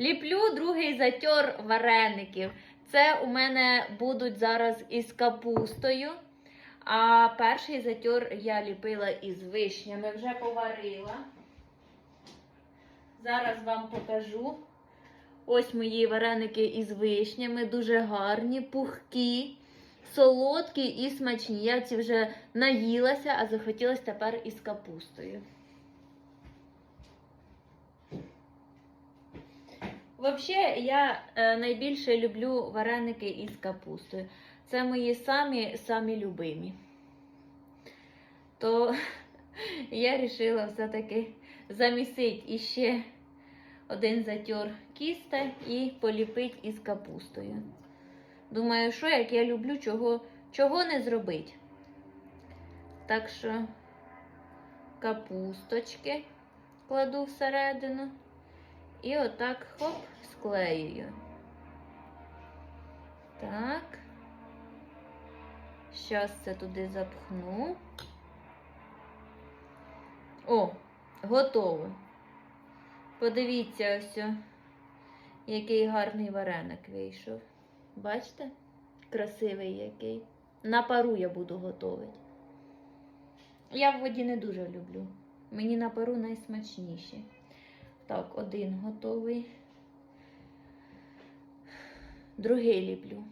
Ліплю другий затьор вареників. Це у мене будуть зараз із капустою. А перший затьор я ліпила із вишнями, вже поварила. Зараз вам покажу. Ось мої вареники із вишнями, дуже гарні, пухкі, солодкі і смачні. Я ці вже наїлася, а захотілося тепер із капустою. Взагалі, я е, найбільше люблю вареники із капустою. Це мої самі самі любимі. То я вирішила все-таки замісити іще один затьор кіста і поліпити із капустою. Думаю, що як я люблю, чого, чого не зробити. Так що капусточки кладу всередину. І отак хоп, склеюю. Так. Зараз це туди запхну. О, готово. Подивіться ось, який гарний вареник вийшов. Бачите? Красивий який. На пару я буду готувати. Я в воді не дуже люблю. Мені на пару найсмачніші. Так, один готовий. Другий ліплю.